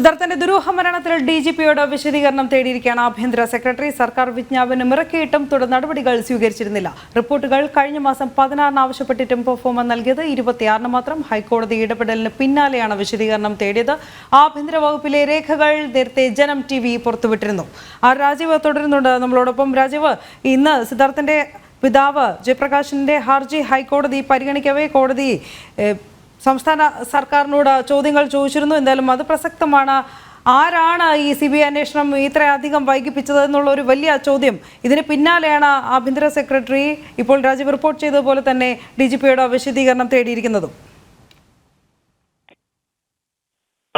സിദ്ധാർത്ഥന്റെ ദുരൂഹ മരണത്തിൽ D G പിയോട് വിശദീകരണം തേടിയിരിക്കുകയാണ് ആഭ്യന്തര സെക്രട്ടറി. സർക്കാർ വിജ്ഞാപനം ഇറക്കിയിട്ടും തുടർ നടപടികൾ സ്വീകരിച്ചിരുന്നില്ല. റിപ്പോർട്ടുകൾ കഴിഞ്ഞ മാസം പതിനാറിന് ആവശ്യപ്പെട്ടിട്ടും പെർഫോമ നൽകിയത് ഇരുപത്തിയാറിന് മാത്രം. ഹൈക്കോടതി ഇടപെടലിന് പിന്നാലെയാണ് വിശദീകരണം തേടിയത്. ആഭ്യന്തര വകുപ്പിലെ രേഖകൾ നേരത്തെ ജനം ടി വി പുറത്തുവിട്ടിരുന്നു. ആ രാജീവ് തുടരുന്നുണ്ട് നമ്മളോടൊപ്പം. രാജീവ് ഇന്ന് സിദ്ധാർത്ഥന്റെ പിതാവ് ജയപ്രകാശിന്റെ ഹർജി ഹൈക്കോടതി പരിഗണിക്കവേ കോടതി സംസ്ഥാന സർക്കാരിനോട് ചോദ്യങ്ങൾ ചോദിച്ചിരുന്നു. എന്തായാലും അത് പ്രസക്തമാണ്. ആരാണ് ഈ സി ബി ഐ അന്വേഷണം ഇത്രയധികം വൈകിപ്പിച്ചത് എന്നുള്ള ഒരു വലിയ ചോദ്യം. ഇതിന് പിന്നാലെയാണ് ആഭ്യന്തര സെക്രട്ടറി ഇപ്പോൾ രാജീവ് റിപ്പോർട്ട് ചെയ്തതുപോലെ തന്നെ ഡി ജി പിയുടെ വിശദീകരണം തേടിയിരിക്കുന്നതും.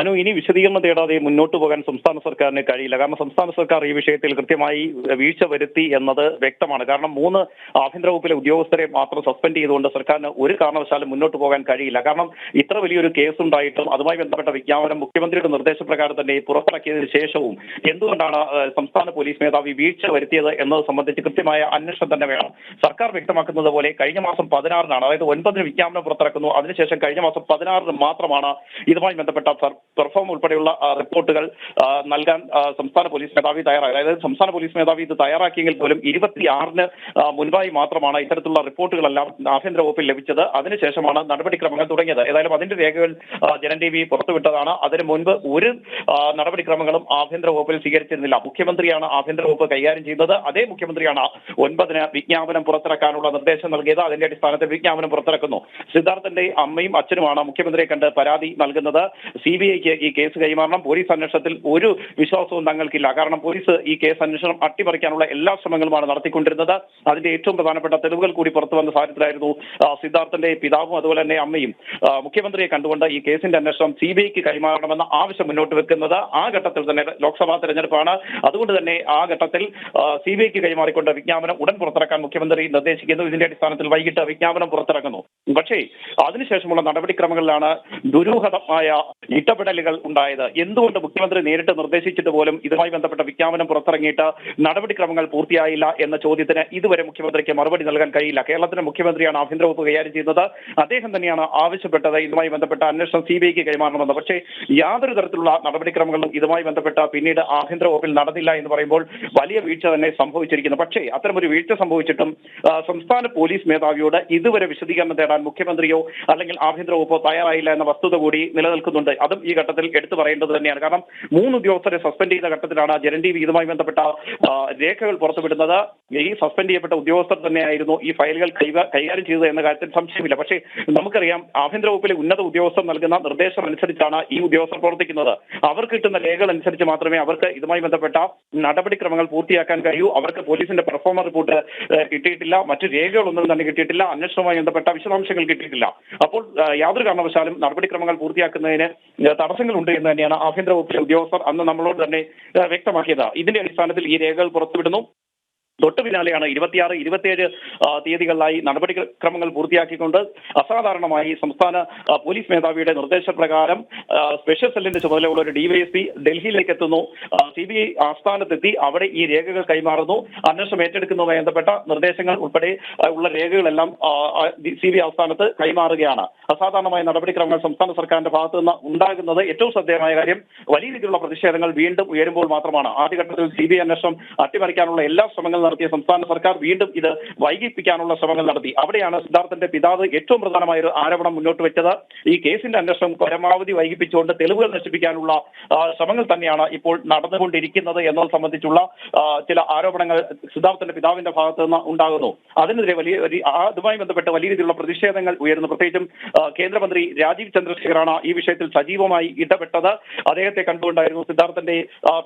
അനു ഇനി വിശദീകരണം തേടാതെ മുന്നോട്ട് പോകാൻ സംസ്ഥാന സർക്കാരിന് കഴിയില്ല. കാരണം സംസ്ഥാന സർക്കാർ ഈ വിഷയത്തിൽ കൃത്യമായി വീഴ്ച വരുത്തി എന്നത് വ്യക്തമാണ്. കാരണം മൂന്ന് ആഭ്യന്തര വകുപ്പിലെ ഉദ്യോഗസ്ഥരെ മാത്രം സസ്പെൻഡ് ചെയ്തുകൊണ്ട് സർക്കാരിന് ഒരു കാരണവശാലും മുന്നോട്ട് പോകാൻ കഴിയില്ല. കാരണം ഇത്ര വലിയൊരു കേസ് ഉണ്ടായിട്ടും അതുമായി ബന്ധപ്പെട്ട വിജ്ഞാപനം മുഖ്യമന്ത്രിയുടെ നിർദ്ദേശപ്രകാരം തന്നെ പുറത്തിറക്കിയതിനു ശേഷവും എന്തുകൊണ്ടാണ് സംസ്ഥാന പോലീസ് മേധാവി വീഴ്ച വരുത്തിയത് എന്നത് സംബന്ധിച്ച് കൃത്യമായ അന്വേഷണം തന്നെ വേണം. സർക്കാർ വ്യക്തമാക്കുന്നത് പോലെ കഴിഞ്ഞ മാസം പതിനാറിനാണ് അതായത് ഒൻപതിന് വിജ്ഞാപനം പുറത്തിറക്കുന്നു. അതിനുശേഷം കഴിഞ്ഞ മാസം പതിനാറിന് മാത്രമാണ് ഇതുമായി ബന്ധപ്പെട്ട പെർഫോം ഉൾപ്പെടെയുള്ള റിപ്പോർട്ടുകൾ നൽകാൻ സംസ്ഥാന പോലീസ് മേധാവി തയ്യാറായി. അതായത് സംസ്ഥാന പോലീസ് മേധാവി ഇത് തയ്യാറാക്കിയെങ്കിൽ പോലും ഇരുപത്തിയാറിന് മുൻപായി മാത്രമാണ് ഇത്തരത്തിലുള്ള റിപ്പോർട്ടുകളെല്ലാം ആഭ്യന്തര വകുപ്പിൽ ലഭിച്ചത്. അതിനുശേഷമാണ് നടപടിക്രമങ്ങൾ തുടങ്ങിയത്. ഏതായാലും അതിന്റെ രേഖകൾ ജനൻ ടി വി പുറത്തുവിട്ടതാണ്. അതിനു മുൻപ് ഒരു നടപടിക്രമങ്ങളും ആഭ്യന്തര വകുപ്പിൽ സ്വീകരിച്ചിരുന്നില്ല. മുഖ്യമന്ത്രിയാണ് ആഭ്യന്തര വകുപ്പ് കൈകാര്യം ചെയ്യുന്നത്. അതേ മുഖ്യമന്ത്രിയാണ് ഒൻപതിന് വിജ്ഞാപനം പുറത്തിറക്കാനുള്ള നിർദ്ദേശം നൽകിയത്. അതിന്റെ അടിസ്ഥാനത്തിൽ വിജ്ഞാപനം പുറത്തിറക്കുന്നു. സിദ്ധാർത്ഥന്റെ അമ്മയും അച്ഛനുമാണ് മുഖ്യമന്ത്രിയെ കണ്ട് പരാതി നൽകുന്നത്. സി ബി ഐക്ക് ഈ കേസ് കൈമാറണം. പോലീസ് അന്വേഷണത്തിൽ ഒരു വിശ്വാസവും തങ്ങൾക്കില്ല. കാരണം പോലീസ് ഈ കേസ് അന്വേഷണം അട്ടിമറിക്കാനുള്ള എല്ലാ ശ്രമങ്ങളുമാണ് നടത്തിക്കൊണ്ടിരുന്നത്. അതിന്റെ ഏറ്റവും പ്രധാനപ്പെട്ട തെളിവുകൾ കൂടി പുറത്തു വന്ന സാഹചര്യത്തിലായിരുന്നു സിദ്ധാർത്ഥന്റെ പിതാവും അതുപോലെ തന്നെ അമ്മയും മുഖ്യമന്ത്രിയെ കണ്ടുകൊണ്ട് ഈ കേസിന്റെ അന്വേഷണം സി ബി ഐക്ക് കൈമാറണമെന്ന ആവശ്യം മുന്നോട്ട് വെക്കുന്നത് ആ ഘട്ടത്തിൽ തന്നെ ലോക്സഭാ തെരഞ്ഞെടുപ്പാണ്. അതുകൊണ്ട് തന്നെ ആ ഘട്ടത്തിൽ സി ബി ഐക്ക് കൈമാറിക്കൊണ്ട് വിജ്ഞാപനം ഉടൻ പുറത്തിറക്കാൻ മുഖ്യമന്ത്രി നിർദ്ദേശിക്കുന്നു. ഇതിന്റെ അടിസ്ഥാനത്തിൽ വൈകിട്ട് വിജ്ഞാപനം പുറത്തിറക്കുന്നു പക്ഷേ അതിനുശേഷമുള്ള നടപടിക്രമങ്ങളിലാണ് ദുരൂഹതമായ ഇടപെടലുകൾ ഉണ്ടായത്? എന്തുകൊണ്ട് മുഖ്യമന്ത്രി നേരിട്ട് നിർദ്ദേശിച്ചിട്ട് പോലും ഇതുമായി ബന്ധപ്പെട്ട വിജ്ഞാപനം പുറത്തിറങ്ങിയിട്ട് നടപടിക്രമങ്ങൾ പൂർത്തിയായില്ല എന്ന ചോദ്യത്തിന് ഇതുവരെ മുഖ്യമന്ത്രിക്ക് മറുപടി നൽകാൻ കഴിയില്ല. കേരളത്തിന്റെ മുഖ്യമന്ത്രിയാണ് ആഭ്യന്തര വകുപ്പ് കൈകാര്യം ചെയ്യുന്നത്. അദ്ദേഹം തന്നെയാണ് ആവശ്യപ്പെട്ടത് ഇതുമായി ബന്ധപ്പെട്ട അന്വേഷണം സി ബി ഐക്ക് കൈമാറണമെന്ന്. പക്ഷേ യാതൊരു തരത്തിലുള്ള നടപടിക്രമങ്ങളും ഇതുമായി ബന്ധപ്പെട്ട പിന്നീട് ആഭ്യന്തര വകുപ്പിൽ നടന്നില്ല എന്ന് പറയുമ്പോൾ വലിയ വീഴ്ച തന്നെ സംഭവിച്ചിരിക്കുന്നു. പക്ഷേ അത്തരമൊരു വീഴ്ച സംഭവിച്ചിട്ടും സംസ്ഥാന പോലീസ് മേധാവിയോട് ഇതുവരെ വിശദീകരണം തേടാൻ മുഖ്യമന്ത്രിയോ അല്ലെങ്കിൽ ആഭ്യന്തര വകുപ്പോ തയ്യാറായില്ല എന്ന വസ്തുത കൂടി നിലനിൽക്കുന്നുണ്ട്. അതും ഈ ഘട്ടത്തിൽ എടുത്തു പറയേണ്ടത് തന്നെയാണ്. കാരണം മൂന്ന് ഉദ്യോഗസ്ഥരെ സസ്പെൻഡ് ചെയ്ത ഘട്ടത്തിലാണ് വി ഇതുമായി ബന്ധപ്പെട്ട രേഖകൾ പുറത്തുവിടുന്നത്. ഈ സസ്പെൻഡ് ചെയ്യപ്പെട്ട ഉദ്യോഗസ്ഥർ തന്നെയായിരുന്നു ഈ ഫയലുകൾ കൈകാ- കൈകാര്യം ചെയ്തത് എന്ന കാര്യത്തിൽ സംശയമില്ല. പക്ഷേ നമുക്കറിയാം ആഭ്യന്തര വകുപ്പിലെ ഉന്നത ഉദ്യോഗസ്ഥർ നൽകുന്ന നിർദ്ദേശം അനുസരിച്ചാണ് ഈ ഉദ്യോഗസ്ഥർ പ്രവർത്തിക്കുന്നത്. അവർ കിട്ടുന്ന രേഖകൾ അനുസരിച്ച് മാത്രമേ അവർക്ക് ഇതുമായി ബന്ധപ്പെട്ട നടപടിക്രമങ്ങൾ പൂർത്തിയാക്കാൻ കഴിയൂ. അവർക്ക് പോലീസിന്റെ പെർഫോമർ റിപ്പോർട്ട് കിട്ടിയിട്ടില്ല. മറ്റു രേഖകളൊന്നും തന്നെ കിട്ടിയിട്ടില്ല. അന്വേഷണവുമായി ബന്ധപ്പെട്ട വിശദാംശങ്ങൾ കിട്ടിയിട്ടില്ല. അപ്പോൾ യാതൊരു കാരണവശാലും നടപടിക്രമങ്ങൾ പൂർത്തിയാക്കുന്നതിന് തടസ്സങ്ങളുണ്ട് എന്ന് തന്നെയാണ് ആഭ്യന്തര വകുപ്പിലെ ഉദ്യോഗസ്ഥർ അന്ന് നമ്മളോട് തന്നെ വ്യക്തമാക്കിയത്. ഇതിന്റെ അടിസ്ഥാനത്തിൽ ഈ രേഖകൾ പുറത്തുവിടുന്നു. തൊട്ടു പിന്നാലെയാണ് ഇരുപത്തിയാറ് ഇരുപത്തിയേഴ് തീയതികളിലായി നടപടിക്രമങ്ങൾ പൂർത്തിയാക്കിക്കൊണ്ട് അസാധാരണമായി സംസ്ഥാന പോലീസ് മേധാവിയുടെ നിർദ്ദേശപ്രകാരം സ്പെഷ്യൽ സെല്ലിന്റെ ചുമതലയുള്ള ഒരു ഡിവൈഎസ്പി ഡൽഹിയിലേക്ക് എത്തുന്നു സി ബി ഐ ആസ്ഥാനത്തെത്തി അവിടെ ഈ രേഖകൾ കൈമാറുന്നു. അന്വേഷണം ഏറ്റെടുക്കുന്നതുമായി ബന്ധപ്പെട്ട നിർദ്ദേശങ്ങൾ ഉൾപ്പെടെ ഉള്ള രേഖകളെല്ലാം സി ബി ഐ ആസ്ഥാനത്ത് കൈമാറുകയാണ്. അസാധാരണമായ നടപടിക്രമങ്ങൾ സംസ്ഥാന സർക്കാരിന്റെ ഭാഗത്തു നിന്ന് ഉണ്ടാകുന്നത് ഏറ്റവും ശ്രദ്ധേയമായ കാര്യം വലിയ രീതിയിലുള്ള പ്രതിഷേധങ്ങൾ വീണ്ടും ഉയരുമ്പോൾ മാത്രമാണ്. ആദ്യഘട്ടത്തിൽ സി ബി ഐ അന്വേഷണം അട്ടിമറിക്കാനുള്ള എല്ലാ ശ്രമങ്ങളും നടത്തിയ സംസ്ഥാന സർക്കാർ വീണ്ടും ഇത് വൈകിപ്പിക്കാനുള്ള ശ്രമങ്ങൾ നടത്തി. അവിടെയാണ് സിദ്ധാർത്ഥന്റെ പിതാവ് ഏറ്റവും പ്രധാനമായ ഒരു ആരോപണം മുന്നോട്ട് വെച്ചത്. ഈ കേസിന്റെ അന്വേഷണം പരമാവധി വൈകിപ്പിച്ചുകൊണ്ട് തെളിവുകൾ നശിപ്പിക്കാനുള്ള ശ്രമങ്ങൾ തന്നെയാണ് ഇപ്പോൾ നടന്നുകൊണ്ടിരിക്കുന്നത് എന്നത് സംബന്ധിച്ചുള്ള ചില ആരോപണങ്ങൾ സിദ്ധാർത്ഥന്റെ പിതാവിന്റെ ഭാഗത്ത് നിന്ന് ഉണ്ടാകുന്നു. അതിനെതിരെ വലിയ അതുമായി ബന്ധപ്പെട്ട് വലിയ രീതിയിലുള്ള പ്രതിഷേധങ്ങൾ ഉയരുന്നു. പ്രത്യേകിച്ചും കേന്ദ്രമന്ത്രി രാജീവ് ചന്ദ്രശേഖറാണ് ഈ വിഷയത്തിൽ സജീവമായി ഇടപെട്ടത്. അദ്ദേഹത്തെ കണ്ടുകൊണ്ടായിരുന്നു സിദ്ധാർത്ഥന്റെ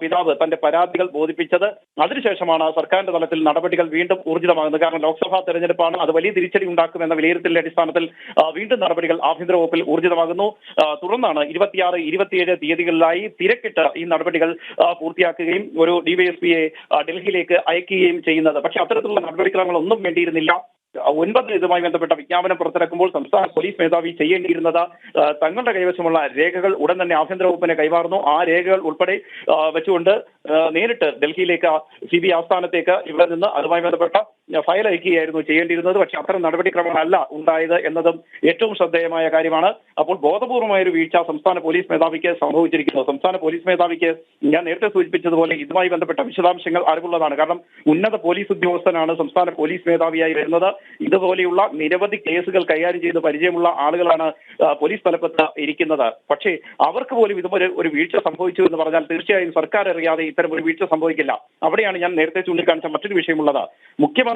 പിതാവ് തന്റെ പരാതികൾ ബോധിപ്പിച്ചത്. അതിനുശേഷമാണ് സർക്കാരിന്റെ നടപടികൾ വീണ്ടും ഊർജിതമാകുന്നത് കാരണം ലോക്സഭാ തെരഞ്ഞെടുപ്പാണ് അത് വലിയ തിരിച്ചടി ഉണ്ടാക്കുമെന്ന വിലയിരുത്തലിന്റെ അടിസ്ഥാനത്തിൽ വീണ്ടും നടപടികൾ ആഭ്യന്തര വകുപ്പിൽ ഊർജിതമാകുന്നു. തുടർന്നാണ് ഇരുപത്തിയാറ് ഇരുപത്തിയേഴ് തീയതികളിലായി തിരക്കിട്ട് ഈ നടപടികൾ പൂർത്തിയാക്കുകയും ഒരു ഡിവൈഎസ്പിയെ ഡൽഹിയിലേക്ക് അയക്കുകയും ചെയ്യുന്നത്. പക്ഷേ അത്തരത്തിലുള്ള നടപടിക്രമങ്ങളൊന്നും വേണ്ടിയിരുന്നില്ല. ഒൻപത് ഇതുമായി ബന്ധപ്പെട്ട വിജ്ഞാപനം പുറത്തിറക്കുമ്പോൾ സംസ്ഥാന പോലീസ് മേധാവി ചെയ്യേണ്ടിയിരുന്നത് തങ്ങളുടെ കൈവശമുള്ള രേഖകൾ ഉടൻ തന്നെ ആഭ്യന്തര വകുപ്പിനെ കൈമാറുന്നു. ആ രേഖകൾ ഉൾപ്പെടെ വെച്ചുകൊണ്ട് നേരിട്ട് ഡൽഹിയിലേക്ക് സി ബി ആസ്ഥാനത്തേക്ക് ഇവിടെ നിന്ന് അതുമായി ബന്ധപ്പെട്ട ഫയൽ അയക്കുകയായിരുന്നു ചെയ്യേണ്ടിയിരുന്നത്. പക്ഷേ അത്തരം നടപടിക്രമങ്ങളല്ല ഉണ്ടായത് എന്നതും ഏറ്റവും ശ്രദ്ധേയമായ കാര്യമാണ്. അപ്പോൾ ബോധപൂർവമായ ഒരു വീഴ്ച സംസ്ഥാന പോലീസ് മേധാവിക്ക് സംഭവിച്ചിരിക്കുന്നു. സംസ്ഥാന പോലീസ് മേധാവിക്ക് ഞാൻ നേരത്തെ സൂചിപ്പിച്ചതുപോലെ ഇതുമായി ബന്ധപ്പെട്ട വിശദാംശങ്ങൾ അറിവുള്ളതാണ്. കാരണം ഉന്നത പോലീസ് ഉദ്യോഗസ്ഥനാണ് സംസ്ഥാന പോലീസ് മേധാവിയായി വരുന്നത്. ഇതുപോലെയുള്ള നിരവധി കേസുകൾ കൈകാര്യം ചെയ്ത് പരിചയമുള്ള ആളുകളാണ് പോലീസ് തലപ്പത്ത് ഇരിക്കുന്നത്. പക്ഷേ അവർക്ക് പോലും ഇതുപോലെ ഒരു വീഴ്ച സംഭവിച്ചു എന്ന് പറഞ്ഞാൽ തീർച്ചയായും സർക്കാർ അറിയാതെ ഇത്തരം ഒരു വീഴ്ച സംഭവിക്കില്ല. അവിടെയാണ് ഞാൻ നേരത്തെ ചൂണ്ടിക്കാണിച്ച മറ്റൊരു വിഷയമുള്ളത്.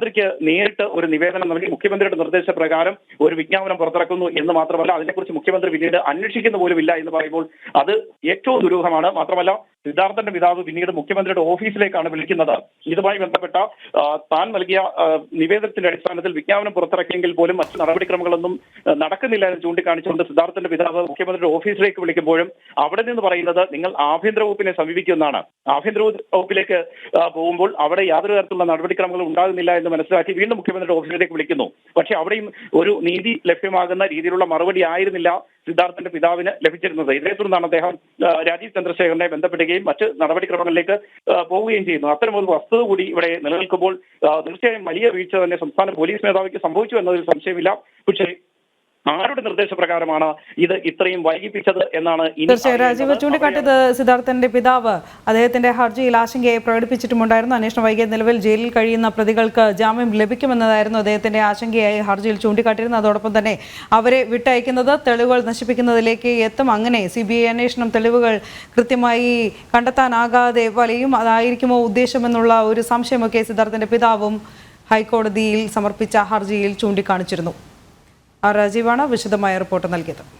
മുഖ്യമന്ത്രിക്ക് നേരിട്ട് ഒരു നിവേദനം നൽകി മുഖ്യമന്ത്രിയുടെ നിർദ്ദേശപ്രകാരം ഒരു വിജ്ഞാപനം പുറത്തിറക്കുന്നു എന്ന് മാത്രമല്ല അതിനെക്കുറിച്ച് മുഖ്യമന്ത്രി പിന്നീട് അന്വേഷിക്കുന്ന പോലുമില്ല എന്ന് പറയുമ്പോൾ അത് ഏറ്റവും ദുരൂഹമാണ്. മാത്രമല്ല സിദ്ധാർത്ഥന്റെ പിതാവ് പിന്നീട് മുഖ്യമന്ത്രിയുടെ ഓഫീസിലേക്കാണ് വിളിക്കുന്നത്. ഇതുമായി ബന്ധപ്പെട്ട താൻ നൽകിയ നിവേദനത്തിന്റെ അടിസ്ഥാനത്തിൽ വിജ്ഞാപനം പുറത്തിറക്കിയെങ്കിൽ പോലും മറ്റ് നടപടിക്രമങ്ങളൊന്നും നടക്കുന്നില്ല എന്ന് ചൂണ്ടിക്കാണിച്ചുകൊണ്ട് സിദ്ധാർത്ഥന്റെ പിതാവ് മുഖ്യമന്ത്രിയുടെ ഓഫീസിലേക്ക് വിളിക്കുമ്പോഴും അവിടെ നിന്ന് പറയുന്നത് നിങ്ങൾ ആഭ്യന്തര വകുപ്പിനെ സമീപിക്കുമെന്നാണ്. ആഭ്യന്തര വകുപ്പിലേക്ക് പോകുമ്പോൾ അവിടെ യാതൊരു തരത്തിലുള്ള നടപടിക്രമങ്ങളും ഉണ്ടാകുന്നില്ല എന്ന് മനസ്സിലാക്കി വീണ്ടും മുഖ്യമന്ത്രിയുടെ ഓഫീസിലേക്ക് വിളിക്കുന്നു. പക്ഷേ അവിടെയും ഒരു നീതി ലഭ്യമാകുന്ന രീതിയിലുള്ള മറുപടി ആയിരുന്നില്ല സിദ്ധാർത്ഥന്റെ പിതാവിന് ലഭിച്ചിരുന്നത്. ഇതേ തുടർന്നാണ് അദ്ദേഹം രാജീവ് ചന്ദ്രശേഖരനെ ബന്ധപ്പെടുകയും മറ്റ് നടപടിക്രമങ്ങളിലേക്ക് പോവുകയും ചെയ്യുന്നു. അത്തരം ഒരു വസ്തുത കൂടി ഇവിടെ നിലനിൽക്കുമ്പോൾ തീർച്ചയായും വലിയ വീഴ്ച തന്നെ സംസ്ഥാന പോലീസ് മേധാവിക്ക് സംഭവിച്ചു എന്നതിൽ സംശയമില്ല. പക്ഷേ ആരുടെ നിർദ്ദേശപ്രകാരമാണ് ഇത് ഇത്രയും വൈകിപ്പിച്ചത് എന്നാണ് തീർച്ചയായും രാജീവ്. ചൂണ്ടിക്കാട്ടിയത് സിദ്ധാർത്ഥന്റെ പിതാവ് അദ്ദേഹത്തിന്റെ ഹർജിയിൽ ആശങ്കയെ പ്രകടിപ്പിച്ചിട്ടുമുണ്ടായിരുന്നു. അന്വേഷണം വൈകിയ നിലവിൽ ജയിലിൽ കഴിയുന്ന പ്രതികൾക്ക് ജാമ്യം ലഭിക്കുമെന്നതായിരുന്നു അദ്ദേഹത്തിന്റെ ആശങ്കയായി ഹർജിയിൽ ചൂണ്ടിക്കാട്ടിയിരുന്നത്. അതോടൊപ്പം തന്നെ അവരെ വിട്ടയക്കുന്നത് തെളിവുകൾ നശിപ്പിക്കുന്നതിലേക്ക് എത്തും. അങ്ങനെ സി ബി ഐ അന്വേഷണം തെളിവുകൾ കൃത്യമായി കണ്ടെത്താനാകാതെ വലയും അതായിരിക്കുമോ ഉദ്ദേശമെന്നുള്ള ഒരു സംശയമൊക്കെ സിദ്ധാർത്ഥന്റെ പിതാവും ഹൈക്കോടതിയിൽ സമർപ്പിച്ച ഹർജിയിൽ ചൂണ്ടിക്കാണിച്ചിരുന്നു. ആർ രാജീവാണ് വിശദമായ റിപ്പോർട്ട് നൽകിയത്